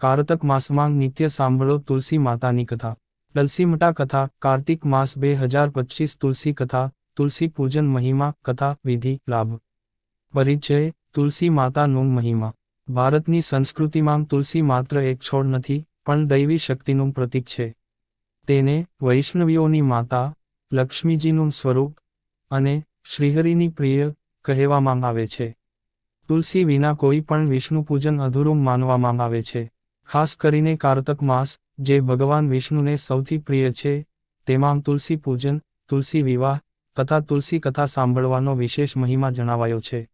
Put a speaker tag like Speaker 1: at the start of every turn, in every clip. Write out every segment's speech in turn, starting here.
Speaker 1: કારતક માસમાં નિત્ય સાંભળો તુલસી માતાની કથા. લલસીમટા કથા, કાર્તિક માસ બે હજાર પચીસ તુલસી કથા, તુલસી પૂજન મહિમા, કથા, વિધિ, લાભ. પરિચય, તુલસી માતાનું મહિમા. ભારતની સંસ્કૃતિમાં તુલસી માત્ર એક છોડ નથી, પણ દૈવી શક્તિનું પ્રતીક છે. તેને વૈષ્ણવીઓની માતા, લક્ષ્મીજીનું સ્વરૂપ અને શ્રીહરિની પ્રિય કહેવામાં આવે છે. તુલસી વિના કોઈ પણ વિષ્ણુ પૂજન અધૂરું માનવામાં આવે છે. ખાસ કરીને કારતક માસ, જે ભગવાન વિષ્ણુને સૌથી પ્રિય છે, તેમાં તુલસી પૂજન, તુલસી વિવાહ, તથા તુલસી કથા સાંભળવાનો વિશેષ મહિમા જણાવાયો છે.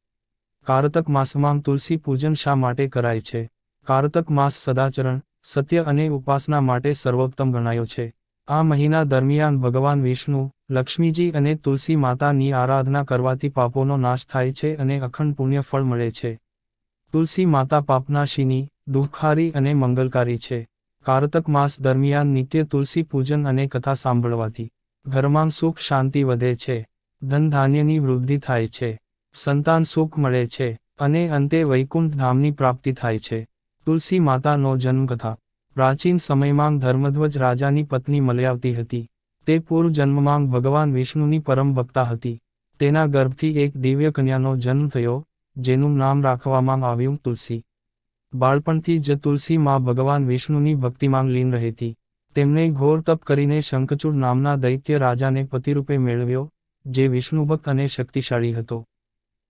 Speaker 1: કારતક માસમાં તુલસી પૂજન શા માટે કરાય છે? કારતક માસ સદાચરણ, સત્ય અને ઉપાસના માટે સર્વોત્તમ ગણાયો છે. આ મહિના દરમિયાન ભગવાન વિષ્ણુ, લક્ષ્મીજી અને તુલસી માતાની આરાધના કરવાથી પાપોનો નાશ થાય છે અને અખંડ પુણ્ય ફળ મળે છે. તુલસી માતા પાપનાશીની દુઃખારી અને મંગલકારી છે. કારતક માસ દરમિયાન નિત્ય તુલસી પૂજન અને કથા સાંભળવાથી ઘરમાં સુખ શાંતિ વધે છે. ધન ધાન્યની વૃદ્ધિ થાય છે. સંતાન સુખ મળે છે અને અંતે વૈકુંઠ ધામની પ્રાપ્તિ થાય છે. તુલસી માતાનો જન્મકથા. પ્રાચીન સમયમાં ધર્મધ્વજ રાજાની પત્ની મલયાવતી હતી. તે પૂર્વ જન્મમાં ભગવાન વિષ્ણુની પરમ ભક્તા હતી. તેના ગર્ભથી એક દિવ્ય કન્યાનો જન્મ થયો, જેનું નામ રાખવામાં આવ્યું તુલસી. બાળપણથી જ તુલસી માં ભગવાન વિષ્ણુની ભક્તિમાં લીન રહેતી. તેમણે ઘોર તપ કરીને શંખચૂડ નામના દૈત્ય રાજાને પતિરૂપે મેળવ્યો, જે વિષ્ણુભક્ત અને શક્તિશાળી હતો.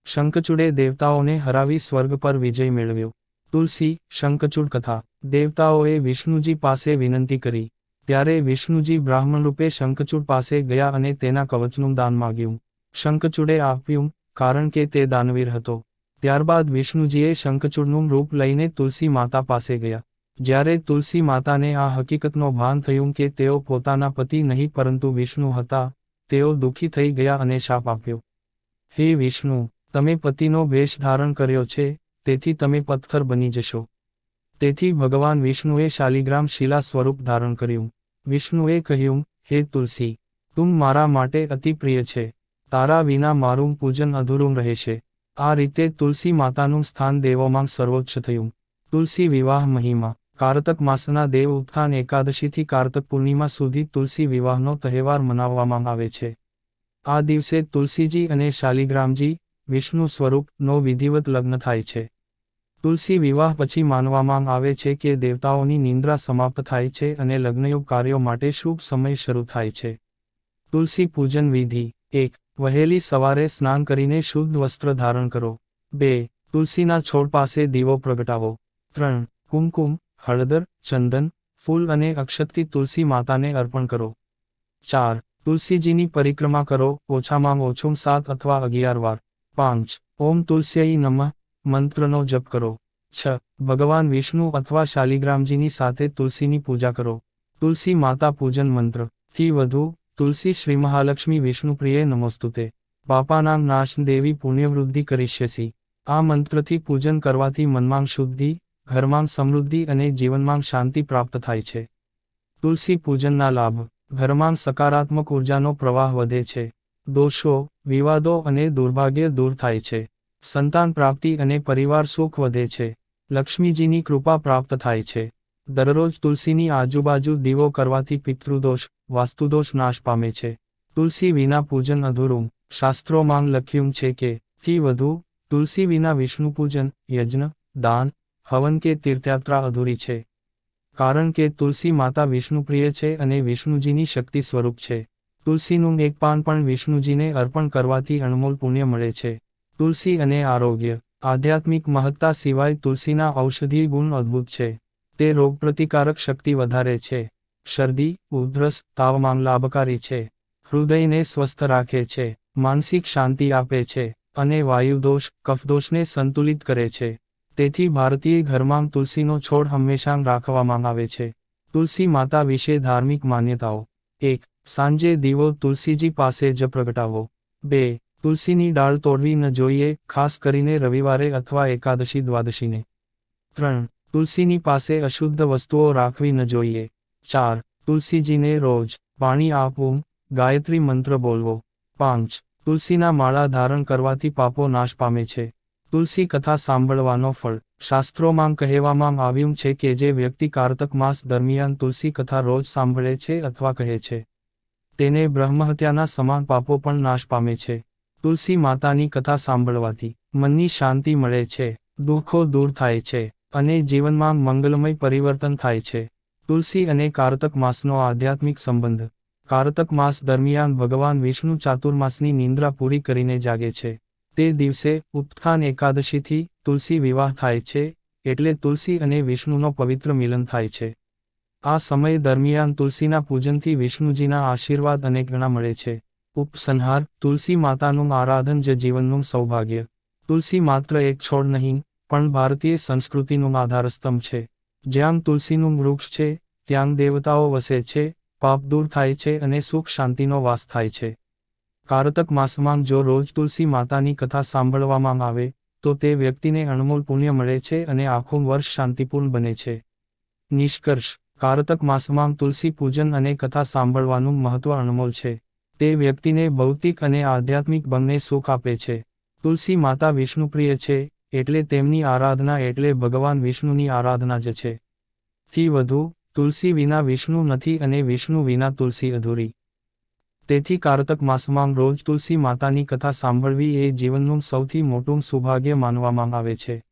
Speaker 1: શંખચૂડે દેવતાઓને હરાવી સ્વર્ગ પર વિજય મેળવ્યો. તુલસી, શંખચૂડ કથા. દેવતાઓએ વિષ્ણુજી પાસે વિનંતી કરી. ત્યારે વિષ્ણુજી બ્રાહ્મણ રૂપે શંખચૂડ પાસે ગયા અને તેના કવચનું દાન માગ્યું. શંખચૂડે આપ્યું, કારણ કે તે દાનવીર હતો. ત્યારબાદ વિષ્ણુજીએ શંખચૂડનું રૂપ લઈને તુલસી માતા પાસે ગયા. જ્યારે તુલસી માતાને આ હકીકતનો ભાન થયું કે તેઓ પોતાના પતિ નહીં પરંતુ વિષ્ણુ હતા, તેઓ દુઃખી થઈ ગયા અને શાપ આપ્યો. હે વિષ્ણુ, તમે પતિનો વેશ ધારણ કર્યો છે, તેથી તમે પથ્થર બની જશો. તેથી ભગવાન વિષ્ણુએ શાલિગ્રામ શિલા સ્વરૂપ ધારણ કર્યું. વિષ્ણુએ કહ્યું, હે તુલસી, તું મારા માટે અતિ પ્રિય છે. તારા વિના મારું પૂજન અધૂરું રહેશે. આ રીતે તુલસી માતાનું સ્થાન દેવોમાં સર્વોચ્ચ થયું. તુલસી વિવાહ મહિમા. કારતક માસના દેવ ઉત્થાન એકાદશીથી કારતક પૂર્ણિમા સુધી તુલસી વિવાહનો તહેવાર મનાવવામાં આવે છે. આ દિવસે તુલસીજી અને શાલિગ્રામજી વિષ્ણુ સ્વરૂપનો વિધિવત લગ્ન થાય છે. તુલસી વિવાહ પછી માનવામાં આવે છે કે દેવતાઓની નિંદ્રા સમાપ્ત થાય છે અને લગ્નયોગ કાર્યો માટે શુભ સમય શરૂ થાય છે. તુલસી પૂજન વિધિ. એક વહેલી સવારે સ્નાન કરીને શુદ્ધ વસ્ત્ર ધારણ કરો. બે, તુલસીના છોડ પાસે દીવો પ્રગટાવો. ત્રણ, કુમકુમ, હળદર, ચંદન, ફૂલ અને અક્ષતથી તુલસી માતાને અર્પણ કરો. ચાર, તુલસીજીની પરિક્રમા કરો ઓછામાં ઓછું સાત અથવા અગિયાર વાર. પાંચ, ઓમ તુલસ્યઈ નમઃ, મંત્રનો જપ કરો. છ, ભગવાન વિષ્ણુ અથવા શાલિગ્રામજીની સાથે તુલસીની પૂજા કરો. તુલસી માતા પૂજન મંત્ર. થી વધુ તુલસી શ્રી મહાલક્ષ્મી વિષ્ણુપ્રિય નમોસ્તુતે. પાપાનાં નાશ દેવી પુણ્યવૃદ્ધિ કરીશ્યસી આ મંત્રથી પૂજન કરવાથી મનમાં શુદ્ધિ ઘરમાં સમૃદ્ધિ અને જીવનમાં શાંતિ પ્રાપ્ત થાય છે. તુલસી પૂજનના લાભ. ઘરમાં સકારાત્મક ઉર્જાનો પ્રવાહ વધે છે. દોષો, વિવાદો અને દુર્ભાગ્ય દૂર થાય છે. સંતાન પ્રાપ્તિ અને પરિવાર સુખ વધે છે. લક્ષ્મીજીની કૃપા પ્રાપ્ત થાય છે. દરરોજ તુલસીની આજુબાજુ દીવો કરવાથી પિતૃદોષ, વાસ્તુદોષ નાશ પામે છે. તુલસી વિના પૂજન અધૂરું. શાસ્ત્રોમાં લખ્યું છે કે, થી વધુ, તુલસી વિના વિષ્ણુ પૂજન, યજ્ઞ, દાન, હવન કે તીર્થયાત્રા અધૂરી છે. કારણ કે તુલસી માતા વિષ્ણુપ્રિય છે અને વિષ્ણુજીની શક્તિ સ્વરૂપ છે. તુલસીનું એક પાન પણ વિષ્ણુજીને અર્પણ કરવાથી અણમોલ પુણ્ય મળે છે. તુલસી અને આરોગ્ય, આધ્યાત્મિક મહત્તા સિવાય તુલસીના ઔષધીય ગુણ અદ્ભુત છે. તે રોગપ્રતિકારક શક્તિ વધારે છે. શરદી, ઉધરસ, તાવમાં લાભકારી છે. હૃદયને સ્વસ્થ રાખે છે, માનસિક શાંતિ આપે છે અને વાયુદોષ, કફદોષને સંતુલિત કરે છે. તેથી ભારતીય ઘરમાં તુલસીનો છોડ હંમેશા રાખવામાં આવે છે. તુલસી માતા વિશે ધાર્મિક માન્યતાઓ. એક, સાંજે દીવો તુલસીજી પાસે જ પ્રગટાવો. બે, તુલસીની ડાળ તોડવી ન જોઈએ, ખાસ કરીને રવિવારે અથવા એકાદશી દ્વાદશીને. ત્રણ તુલસીની પાસે અશુદ્ધ વસ્તુઓ રાખવી ન જોઈએ. ચાર, તુલસીજીને રોજ પાણી આપવું. ગાયત્રી મંત્ર બોલવો. પાંચ, તુલસીના માળા ધારણ કરવાથી પાપો નાશ પામે છે. તુલસી કથા સાંભળવાનો ફળ. શાસ્ત્રોમાં કહેવામાં આવ્યું છે કે જે વ્યક્તિ કારતક માસ દરમિયાન તુલસી કથા રોજ સાંભળે છે અથવા કહે છે. તેને બ્રહ્મહત્યાના સમાન પાપો પણ નાશ પામે છે. તુલસી માતાની કથા સાંભળવાથી મનની શાંતિ મળે છે. દુઃખો દૂર થાય છે. અને જીવનમાં મંગલમય પરિવર્તન થાય છે. તુલસી અને કારતક માસનો આધ્યાત્મિક સંબંધ. કારતક માસ દરમિયાન ભગવાન વિષ્ણુ ચાતુર્માસની નિંદ્રા પૂરી કરીને જાગે છે. તે દિવસે ઉત્થાન એકાદશીથી તુલસી વિવાહ થાય છે, એટલે તુલસી અને વિષ્ણુનો પવિત્ર મિલન થાય છે. આ સમય દરમિયાન તુલસીના પૂજનથી વિષ્ણુજીના આશીર્વાદ અનેક ગણા મળે છે. ઉપસંહાર, તુલસી માતાનું આરાધન જ જીવનનું સૌભાગ્ય. તુલસી માત્ર એક છોડ નહીં પણ ભારતીય સંસ્કૃતિનું આધારસ્તંભ છે. જ્યાં તુલસીનું વૃક્ષ છે, ત્યાં દેવતાઓ વસે છે, પાપ દૂર થાય છે અને સુખ શાંતિનો વાસ થાય છે. કારતક માસમાં જો રોજ તુલસી માતાની કથા સાંભળવામાં આવે, તો તે વ્યક્તિને અણમોલ પુણ્ય મળે છે અને આખું વર્ષ શાંતિપૂર્ણ બને છે. નિષ્કર્ષ, કારતક માસમાં તુલસી પૂજન અને કથા સાંભળવાનું મહત્વ અણમોલ છે. તે વ્યક્તિને ભૌતિક અને આધ્યાત્મિક બંને સુખ આપે છે. તુલસી માતા વિષ્ણુપ્રિય છે એટલે તેમની આરાધના એટલે ભગવાન વિષ્ણુની આરાધના જ છે. થી વધુ, તુલસી વિના વિષ્ણુ નથી અને વિષ્ણુ વિના તુલસી અધૂરી. તેથી કારતક માસમાં રોજ તુલસી માતાની કથા સાંભળવી એ જીવનનું સૌથી મોટું સૌભાગ્ય માનવામાં આવે છે.